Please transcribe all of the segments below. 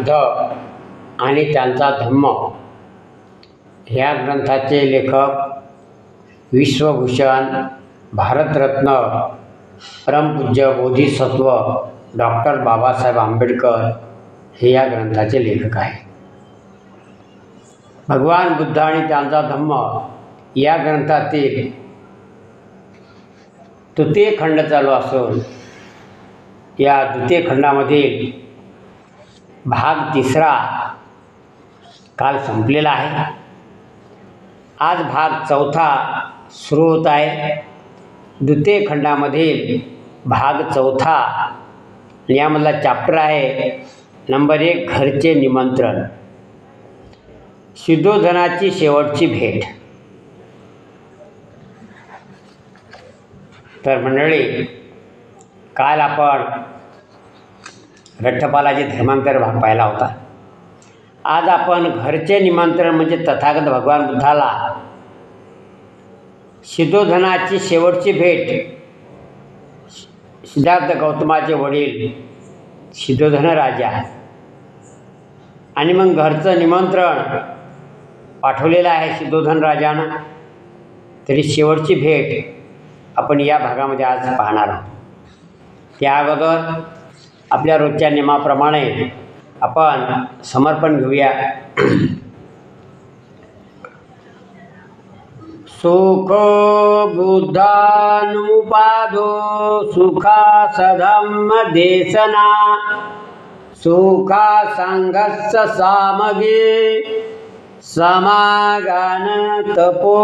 बुद्ध आणि त्यांचा धम्म. ह्या ग्रंथाचे लेखक विश्वभूषण भारतरत्न परमपूज्य बोधिसत्व डॉक्टर बाबासाहेब आंबेडकर हे या ग्रंथाचे लेखक आहेत. भगवान बुद्ध आणि त्यांचा धम्म या ग्रंथातील तृतीय खंड चालू असून या द्वितीय खंडामधील भाग तिसरा काल संपलेला आहे. आज भाग चौथा सुरू होत आहे. द्वितीय खंडामधील भाग चौथा यामधला चॅप्टर आहे. नंबर एक घरचे निमंत्रण. शुद्धोधनाची शेवटची भेट. तर मंडळी काल आपण रठ्ठपालाची धर्मांतर भाग पाहिला होता. आज आपण घरचे निमंत्रण म्हणजे तथागत भगवान बुद्धाला सिद्धोधनाची शेवटची भेट सिद्धार्थ गौतमाचे वडील सिद्धोधन राजा आणि मग घरचं निमंत्रण पाठवलेलं आहे सिद्धोधन राजानं. तरी शेवटची भेट आपण या भागामध्ये आज पाहणार आहोत. त्या अगोदर आपल्या रोजच्या नियमाप्रमाणे आपण समर्पण घेऊया सुख बुद्धानुपादो सुखा सधम्म देशना सुखा संघस्स सामगे समागान तपो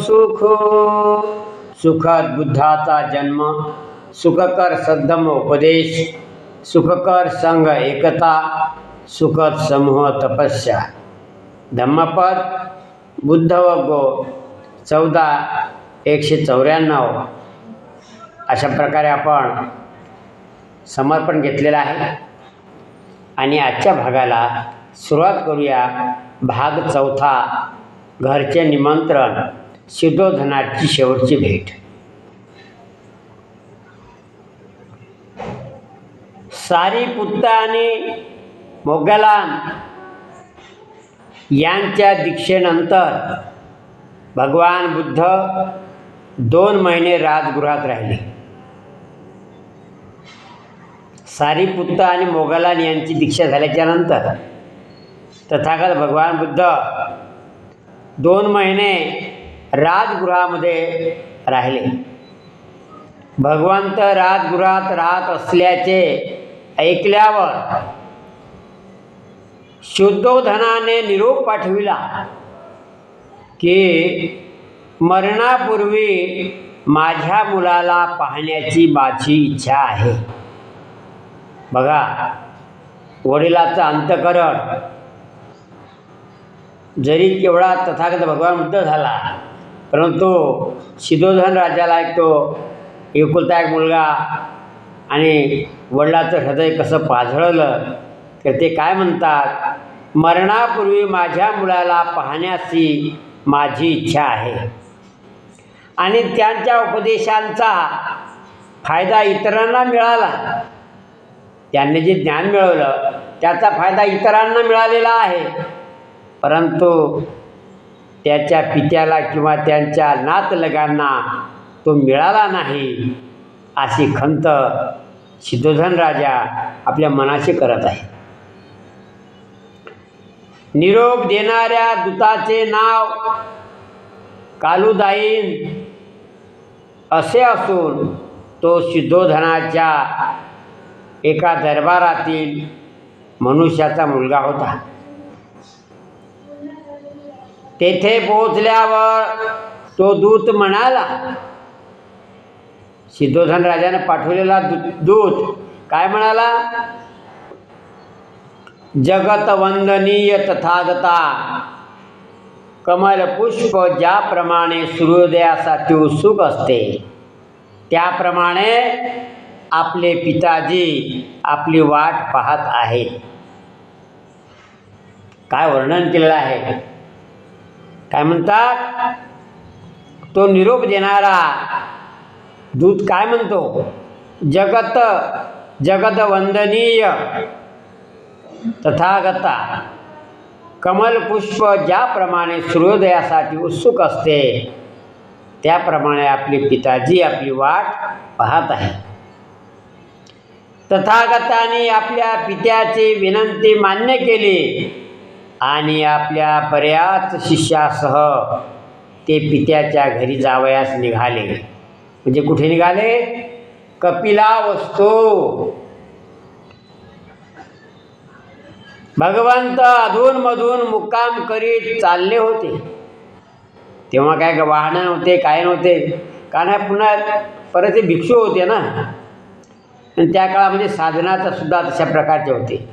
सुख सुखद बुद्धाचा जन्म सुखकर सद्धम उपदेश सुखकर संघ एकता सुखद समूह तपस्या. धम्मपद बुद्ध व गो चौदा एकशे चौऱ्याण्णव. अशा प्रकारे आपण समर्पण घेतलेलं आहे. आणि आजच्या भागाला सुरुवात करूया. भाग चौथा घरचे निमंत्रण सिद्धोधनाची शेवटची भेट. सारीपुत्त आणि मोगलान यांच्या दीक्षेनंतर भगवान बुद्ध दोन महिने राजगृहात राहिले. सारीपुत्त आणि मोगलान यांची दीक्षा झाल्याच्यानंतर तथागत भगवान बुद्ध दोन महिने राजगृहामध्ये राहिले. भगवंत राजगृहात राहत असल्याचे ऐकल्यावर शुद्धोधनाने निरोप पाठविला की मरणापूर्वी माझ्या मुलाला पाहण्याची माझी इच्छा आहे. बघा वडिलाचं अंतकरण जरी केवढा तथागत भगवान बुद्ध झाला परंतु शिदोधन राजाला एक तो एकुलता एक मुलगा आणि वडिलाचं हृदय कसं पाझळलं तर ते काय म्हणतात? मरणापूर्वी माझ्या मुलाला पाहण्याची माझी इच्छा आहे. आणि त्यांच्या उपदेशांचा फायदा इतरांना मिळाला. त्यांनी जे ज्ञान मिळवलं त्याचा फायदा इतरांना मिळालेला आहे. परंतु त्याच्या पित्याला किंवा त्यांच्या नातलगांना तो मिळाला नाही अशी खंत सिद्धोधन राजा आपल्या मनाशी करत आहे निरोप देणाऱ्या दूताचे नाव कालुदाईन असे असून तो सिद्धोधनाच्या एका दरबारातील मनुष्याचा मुलगा होता. तेथे पोहोचल्यावर तो दूत म्हणाला सिद्धोधन राजाने पाठवलेला दूत काय म्हणाला? जगत वंदनीय तथागता कमल पुष्प ज्याप्रमाणे सूर्योदयासाठी उत्सुक असते त्याप्रमाणे आपले पिताजी आपली वाट पाहत आहेत. काय वर्णन केलेलं आहे? काय म्हणतात? तो निरोप देणारा दूत काय म्हणतो? जगत जगत वंदनीय तथागता कमलपुष्प ज्याप्रमाणे सूर्योदयासाठी उत्सुक असते त्याप्रमाणे आपले पिताजी आपली वाट पाहत आहे. तथागताने आपल्या पित्याची विनंती मान्य केली आणि आपल्या बऱ्याच शिष्यासह ते पित्याच्या घरी जावयास निघाले. म्हणजे कुठे निघाले? कपिला वस्तू. भगवंत अधूनमधून मुक्काम करीत चालले होते. तेव्हा काय का वाहनं नव्हते काय नव्हते? कारण पुन्हा परत ते भिक्षू होते ना. आणि त्या काळामध्ये म्हणजे साधनाचा सुद्धा तशा प्रकारचे होते.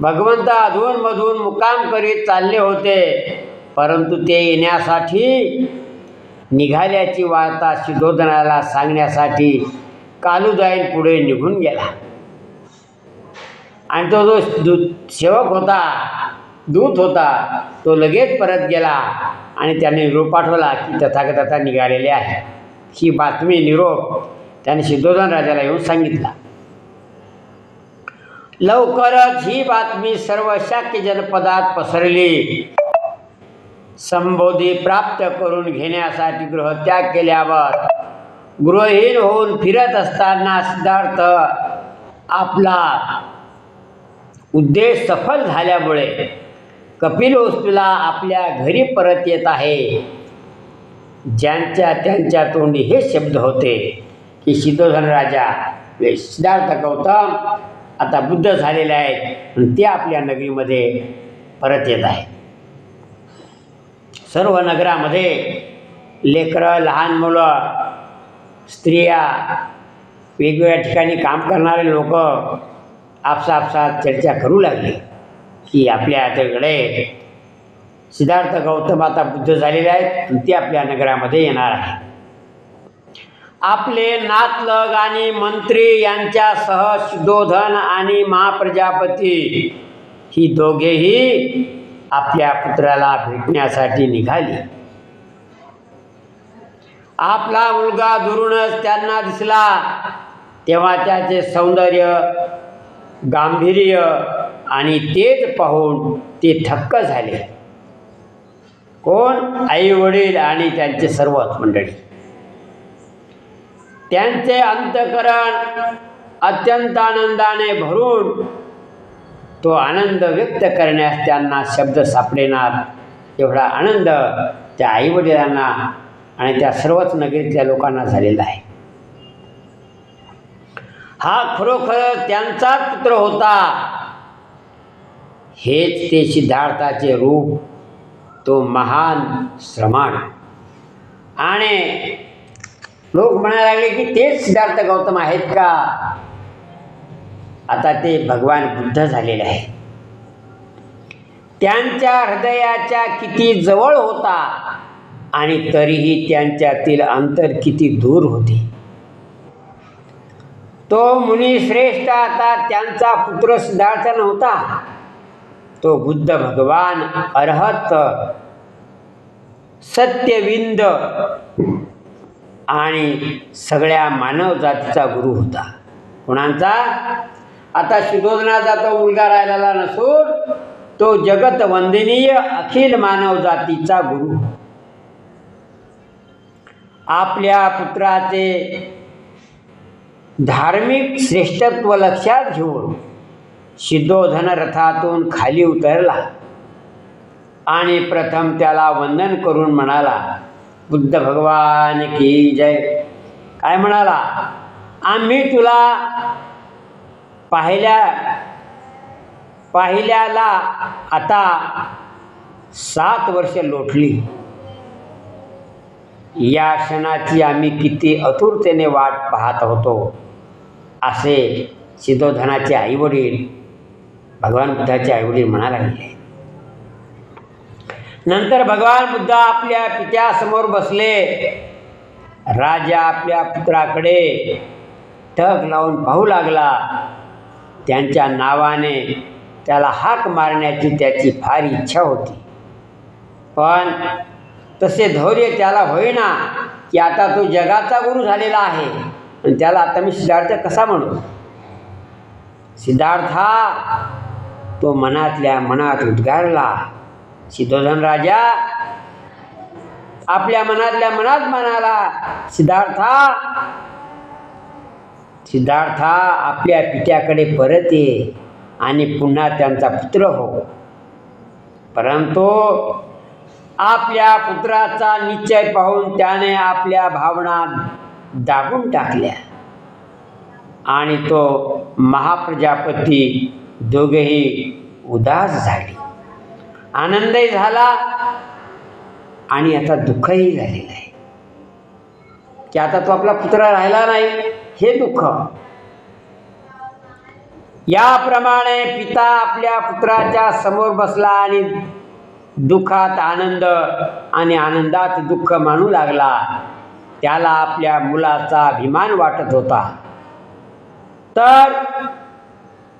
भगवंत अधूनमधून मुक्काम करीत चालले होते. परंतु ते येण्यासाठी निघाल्याची वार्ता शिदोधनाला सांगण्यासाठी कालूजाईन पुढे निघून गेला. आणि तो जो दू सेवक होता दूत होता तो लगेच परत गेला आणि त्याने निरोप पाठवला की तथागत निघालेले आहे. ही बातमी निरोप त्याने सिद्धोधन राजाला येऊन सांगितला. लवकरच ही बातमी सर्व शाक्य जनपदात पसरली. संबोधी प्राप्त करून घेण्यासाठी गृहत्याग केल्यावर गृहहीन होऊन फिरत असताना सिद्धार्थ आपला उद्देश सफल झाल्यामुळे कपिल वस्तूला आपल्या घरी परत येत आहे. ज्यांच्या त्यांच्या तोंडी हे शब्द होते की सिद्धोधन राजा सिद्धार्थ गौतम आता बुद्ध झालेले आहेत ते आपल्या नगरीमध्ये परत येत आहे सर्व नगरामध्ये लेकरं लहान मुलं स्त्रिया वेगवेगळ्या ठिकाणी काम करणारे लोक आपसापसात चर्चा करू लागले की आपल्या त्याकडे सिद्धार्थ गौतम आता बुद्ध झालेले आहेत ते आपल्या नगरामध्ये येणार आहे आपले नातलग आणि मंत्री यांच्यासह शुद्धोधन आणि महाप्रजापती ही दोघेही आपल्या पुत्राला भेटण्यासाठी निघाली. आपला मुलगा दुरूनच त्यांना दिसला. तेव्हा त्याचे सौंदर्य गांभीर्य आणि तेज पाहून ते थक्क झाले. कोण? आई वडील आणि त्यांचे सर्वच मंडळी. त्यांचे अंतकरण अत्यंत आनंदाने भरून तो आनंद व्यक्त करण्यास त्यांना शब्द सापडेनात एवढा आनंद त्या आईवडिलांना आणि त्या सर्वच नगरीतल्या लोकांना झालेला आहे. हा खरोखर त्यांचाच पुत्र होता. हेच ते सिद्धार्थाचे रूप तो महान श्रमाण. आणि लोक म्हणायला लागले की तेच सिद्धार्थ गौतम आहेत का? आता ते भगवान बुद्ध झालेले आहे त्यांच्या हृदयाच्या किती जवळ होता आणि तरीही त्यांच्यातील अंतर किती दूर होते. तो मुनी श्रेष्ठ आता त्यांचा पुत्र सिद्धार्थ नव्हता. तो बुद्ध भगवान अर्हत सत्यविंद आणि सगळ्या मानव जातीचा गुरु होता. कोणाचा? आता शुद्धोधनाचा तो मुलगा राहिलेला नसून तो जगत वंदनीय अखिल मानव जातीचा गुरु. आपल्या पुत्राचे धार्मिक श्रेष्ठत्व लक्षात घेऊन सिद्धोधन रथातून खाली उतरला आणि प्रथम त्याला वंदन करून म्हणाला बुद्ध भगवान की जय. काय म्हणाला आम्ही तुला पाहिल्या पाहिल्याला आता सात वर्ष लोटली. या क्षणाची आम्ही किती आतुरतेने वाट पाहत होतो असे सिद्धोधनाचे आईवडील भगवान बुद्धाचे आईवडील म्हणायला लागले. नंतर भगवान बुद्ध आपल्या पित्यासमोर बसले. राजा आपल्या पुत्राकडे टक लावून पाहू लागला. त्यांच्या नावाने त्याला हाक मारण्याची त्याची फार इच्छा होती. पण तसे धैर्य त्याला होईना की आता तो जगाचा गुरु झालेला आहे. आणि त्याला आता मी सिद्धार्थ कसा म्हणू? सिद्धार्था तो मनातल्या मनात उद्गारला. सिद्धोधन राजा आपल्या मनातल्या मनात म्हणाला सिद्धार्था सिद्धार्था आपल्या पित्याकडे परत ये आणि पुन्हा त्यांचा पुत्र हो. परंतु आपल्या पुत्राचा निश्चय पाहून त्याने आपल्या भावना दाबून टाकल्या. आणि तो महाप्रजापती दोघेही उदास झाले. आनंदही झाला आणि आता दुःखही झालेलं आहे. की आता तो आपला पुत्र राहिला नाही. हे दुःख. याप्रमाणे पिता आपल्या पुत्राच्या समोर बसला आणि दुःखात आनंद आणि आनंदात दुःख मानू लागला. त्याला आपल्या मुलाचा अभिमान वाटत होता. तर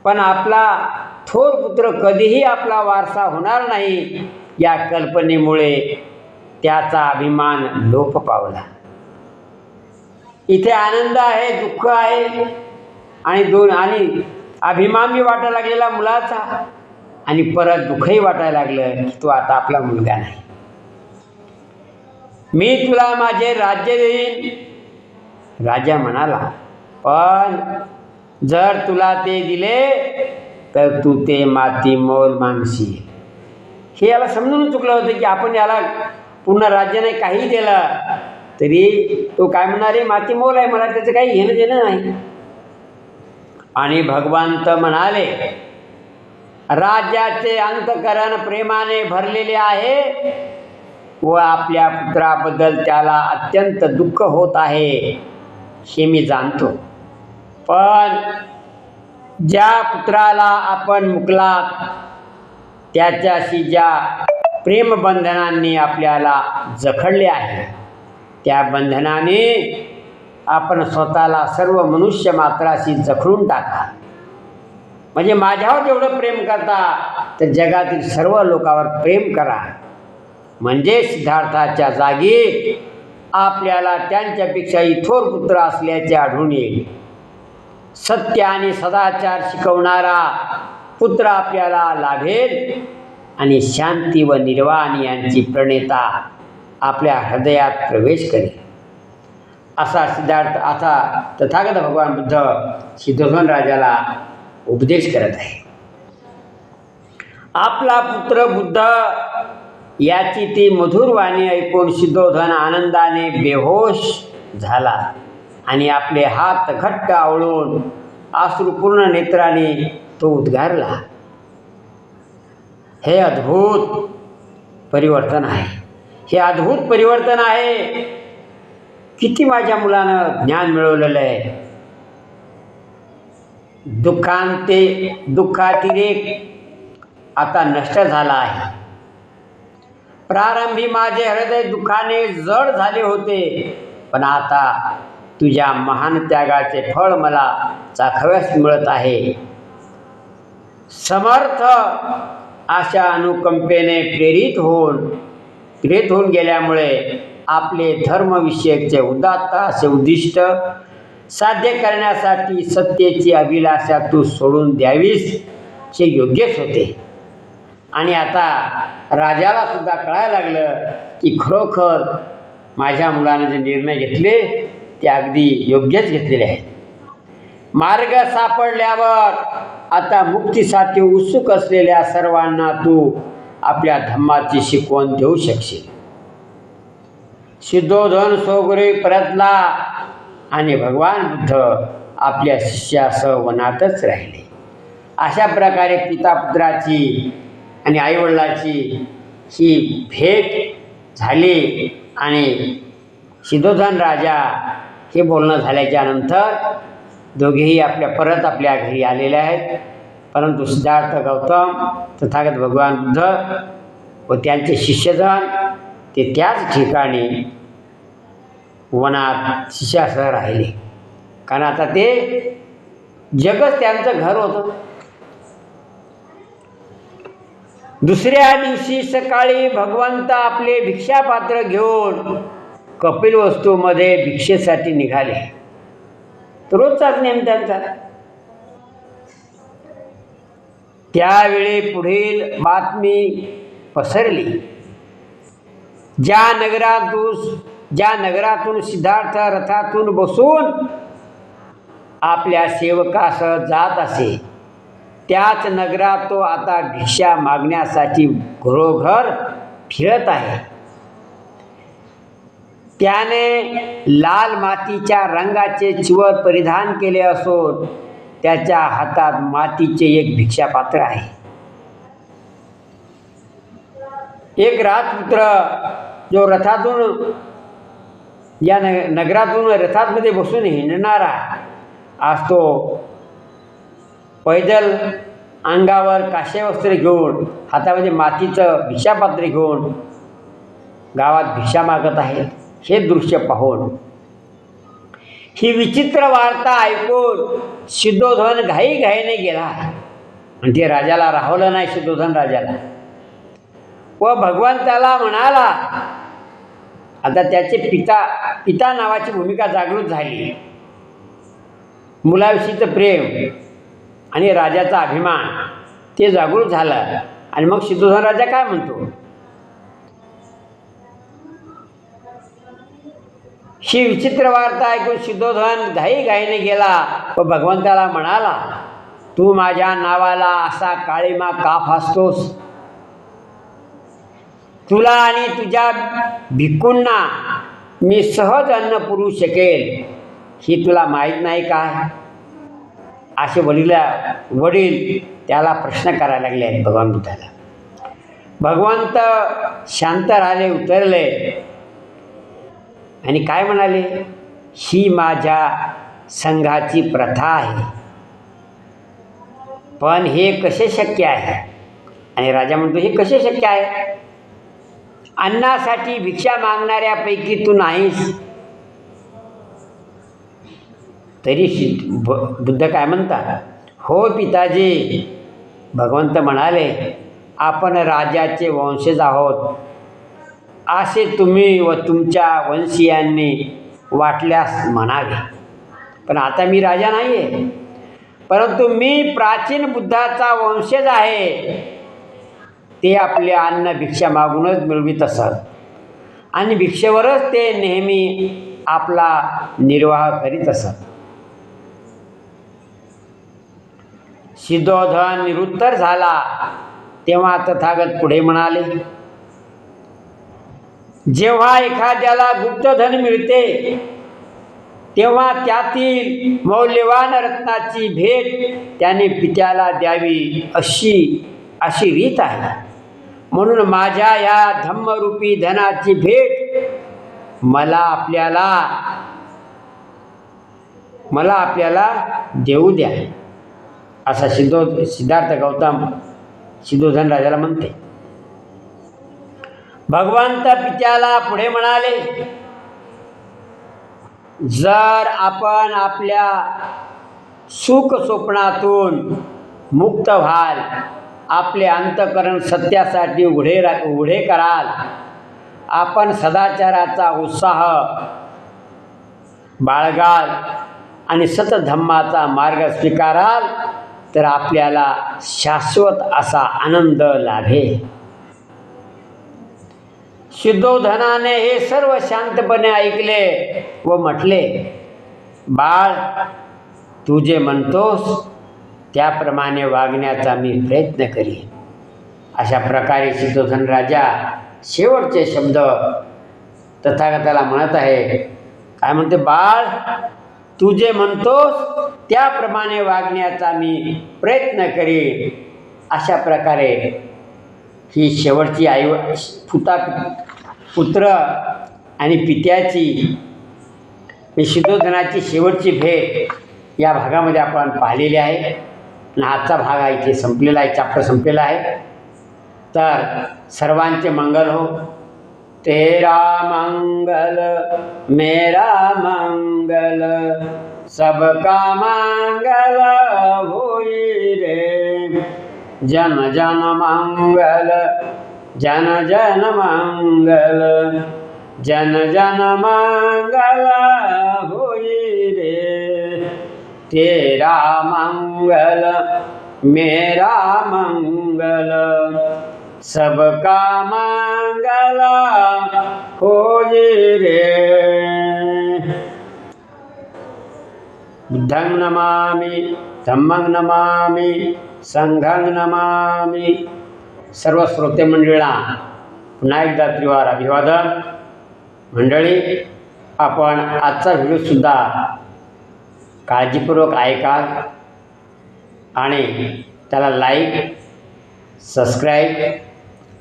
पण आपला थोर पुत्र कधीही आपला वारसा होणार नाही या कल्पनेमुळे त्याचा अभिमान लोप पावला. इथे आनंद आहे दुःख आहे. आणि दोन आणि अभिमान बी वाटायला लागलेला मुलाचा. आणि परत दुःखही वाटायला लागलं की तो आता आपला मुलगा नाही. मी तुला माझे राज्य देईन. राजा म्हणाला पण जर तुला ते दिले तर तू ते माती मोल मानशी हे याला समजून चुकलं होतं की आपण याला पूर्ण राज्य नाही काही दिलं तरी तो काय म्हणणार आहे माती मोल आहे मला त्याचं काही घेणं देणं नाही. आणि भगवंत म्हणाले राज्याचे अंतकरण प्रेमाने भरलेले आहे व आपल्या पुत्राबद्दल त्याला अत्यंत दुःख होत आहे हे मी जाणतो. पण ज्या पुत्राला आपण मुकलात त्याच्याशी ज्या प्रेमबंधनांनी आपल्याला जखडले आहे त्या बंधनाने आपण स्वतःला सर्व मनुष्य मात्राशी जखडून टाका. म्हणजे माझ्यावर जेवढं प्रेम करता तर जगातील सर्व लोकांवर प्रेम करा. म्हणजे सिद्धार्थाच्या जागी आपल्याला त्यांच्यापेक्षाही थोर पुत्र असल्याचे आढळून येईल. सत्य आणि सदाचार शिकवणारा पुत्र आपल्याला लाभेल आणि शांती व निर्वाण यांची प्रणेता आपल्या हृदयात प्रवेश करेल असा सिद्धार्थ असा तथागत भगवान बुद्ध सिद्धोधन राजाला उपदेश करत आहे. आपला पुत्र बुद्ध याची ती मधुर वाणी ऐकून सिद्धोधन आनंदाने बेहोश झाला आणि आपले हात घट्ट आवळून आश्रुपूर्ण नेत्राने तो उद्गारला. हे अद्भुत परिवर्तन आहे. हे अद्भुत परिवर्तन आहे. किती माझ्या मुलानं ज्ञान मिळवलेलं आहे. दुःखांते दुःखातिरेक आता नष्ट झाला आहे. प्रारंभी माझे हृदय दुःखाने जड झाले होते. पण आता तुझ्या महान त्यागाचे फळ मला चाखाव्यास मिळत आहे. समर्थ अशा अनुकंपेने प्रेरित होऊन घेत होऊन गेल्यामुळे आपले धर्मविषयकचे उदात्त असे उद्दिष्ट साध्य करण्यासाठी सत्तेची अभिलाषा तू सोडून द्यावीस हे योग्यच होते. आणि आता राजाला सुद्धा कळायला लागलं की खरोखर माझ्या मुलाने जे निर्णय घेतले ते अगदी योग्यच घेतलेले आहेत. मार्ग सापडल्यावर आता मुक्तीसाठी उत्सुक असलेल्या सर्वांना तू आपल्या धम्माची शिकवण देऊ शकशील. सिद्धोधन सोगरे परतला आणि भगवान बुद्ध आपल्या शिष्यासह वनातच राहिले. अशा प्रकारे पिता पुत्राची आणि आईवडिलाची ही भेट झाली आणि सिद्धोधन राजा हे बोलणं झाल्याच्यानंतर दोघेही आपल्या परत आपल्या घरी आलेले आहेत. परंतु सिद्धार्थ गौतम तथागत भगवान बुद्ध व त्यांचे शिष्यजन ते त्याच ठिकाणी वनात शिष्यासह राहिले. कारण आता ते जगच त्यांचं घर होतं. दुसऱ्या दिवशी सकाळी भगवंत आपले भिक्षापात्र घेऊन कपिलवस्तूमध्ये भिक्षेसाठी निघाले. रोजचाच नेम त्यांचा. त्यावेळी पुढील बातमी पसरली. ज्या नगरातून ज्या नगरातून सिद्धार्थ रथातून बसून आपल्या सेवकासह जात असे त्याच नगरात तो आता भिक्षा मागण्यासाठी घरोघर फिरत आहे. त्याने लाल मातीच्या रंगाचे चिवर परिधान केले असून त्याच्या हातात मातीचे एक भिक्षापात्र आहे. एक राजपुत्र जो रथातून या न नगरातून रथातमध्ये बसून हिंडणारा आज तो पैदल अंगावर काशे वस्त्र घेऊन हातामध्ये मातीचं भिक्षापात्र घेऊन गावात भिक्षा मागत आहे. हे दृश्य पाहून ही विचित्र वार्ता ऐकून सिद्धोधन घाई घाईने गेला. आणि ते राजाला राहवलं नाही सिद्धोधन राजाला. व भगवंताला म्हणाला आता त्याचे पिता पिता नावाची भूमिका जागृत झाली. मुलाविषयीचं प्रेम आणि राजाचा अभिमान ते जागृत झालं. आणि मग सिद्धोधन राजा काय म्हणतो? ही विचित्र वार्ता ऐकून सिद्धोधन घाई घाईने गेला. व भगवंताला म्हणाला तू माझ्या नावाला असा काळीमा का फासतोस तुला आणि तुझ्या भिक्कूंना मी सहज अन्न पुरू शकेल ही तुला माहीत नाही काय असे वडीला वडील त्याला प्रश्न करायला लागले आहेत भगवान बुद्धाला भगवंत शांत राहिले उतरले. आणि काय म्हणाले? ही माझ्या संघाची प्रथा आहे. पण हे कसे शक्य आहे? आणि राजा म्हणतो हे कसे शक्य आहे? अन्नासाठी भिक्षा मागणाऱ्यापैकी तू नाहीस. तरी ब- बुद्ध काय म्हणतात? हो पिताजी भगवंत म्हणाले आपण राजाचे वंशज आहोत. असे तुम्ही व तुमच्या वंशीयांनी वाटल्यास म्हणावे. पण आता मी राजा नाही आहे परंतु मी प्राचीन बुद्धाचा वंशज आहे. ते आपले अन्न भिक्षा मागूनच मिळवित असत. आणि भिक्षेवरच ते नेहमी आपला निर्वाह करीत असत. सिद्धोधन निरुत्तर झाला. तेव्हा तथागत पुढे म्हणाले जेव्हा एखाद्याला गुप्तधन मिळते तेव्हा त्यातील मौल्यवान रत्नाची भेट त्याने पित्याला द्यावी अशी अशी रीत आहे. म्हणून माझ्या या धम्मरूपी धनाची भेट मला आपल्याला मला आपल्याला देऊ द्या असा सिद्धो सिद्धार्थ गौतम सिद्धोधन राजाला म्हणते. भगवंत पित्याला पुढे म्हणाले जर आपण आपल्या सुख स्वप्नातून मुक्त व्हाल आपले अंतकरण सत्यासाठी उघडे रा उघडे कराल आपण सदाचाराचा उत्साह बाळगाल आणि सतधम्माचा मार्ग स्वीकाराल तर आपल्याला शाश्वत असा आनंद लाभेल. सिद्धोधनाने हे सर्व शांतपणे ऐकले व म्हटले बाळ तू जे म्हणतोस त्याप्रमाणे वागण्याचा मी प्रयत्न करीन. अशा प्रकारे सिद्धोधन राजा शेवटचे शब्द तथागताला म्हणत आहे. काय म्हणते बाळ तू जे म्हणतोस त्याप्रमाणे वागण्याचा मी प्रयत्न करीन. अशा प्रकारे ही शेवटची आई पुता पुत्र आणि पित्याची मी शेवटची भेट या भागामध्ये आपण पाहिलेली आहे. आणि आजचा भाग आहे इथे संपलेला आहे चॅप्टर संपलेला आहे. तर सर्वांचे मंगल हो. तेरा मंगल मेरा मंगल सबका मंगल होई रे. जन जन मंगल जन जन मंगल जन जन मंगल होई रे। तेरा मंगल मेरा मंगल सबका मंगल हो रे। बुद्धं नमामि धम्मं नमामि संघं नमामि। सर्व श्रोते मंडळीला पुन्हा एकदा त्रिवार अभिवादन. मंडळी आपण आजचा व्हिडिओसुद्धा काळजीपूर्वक ऐका आणि त्याला लाईक सबस्क्राईब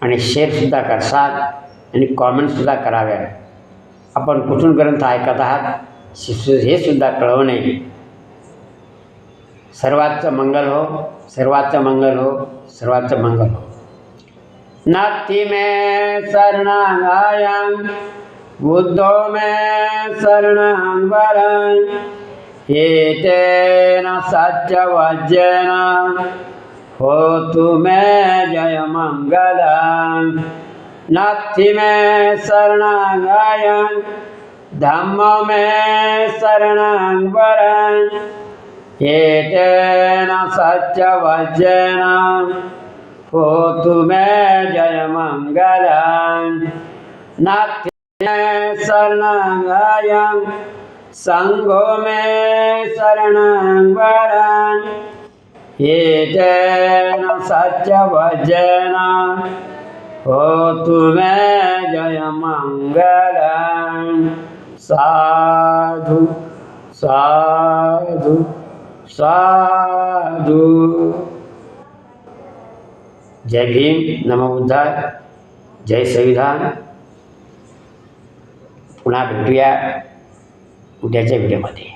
आणि शेअरसुद्धा करसाल आणि कॉमेंटसुद्धा कराव्या. आपण कुठून ग्रंथ ऐकत आहात शिशु हे सुद्धा कळवणे. सर्वांचं मंगल हो सर्वांचं मंगल हो सर्वांचं मंगल हो. नाथी में शरणागायं बुद्धो में शरणं वरं एतेन सत्यवज्येन होतु मे जय मङ्गलम् मे शरणागायं धम्म मे शरणं वरं एतेन सत्यवचनं होतु मे जय मङ्गलम् नाथि सङ्गो मे शरणं वरन् एतेन सत्यवचनं होतु मे जय साधु साधु साधु। जय भीम नमो बुद्धाय। जय संविधान। पुन्हा भेटूया उद्याच्या व्हिडिओमध्ये.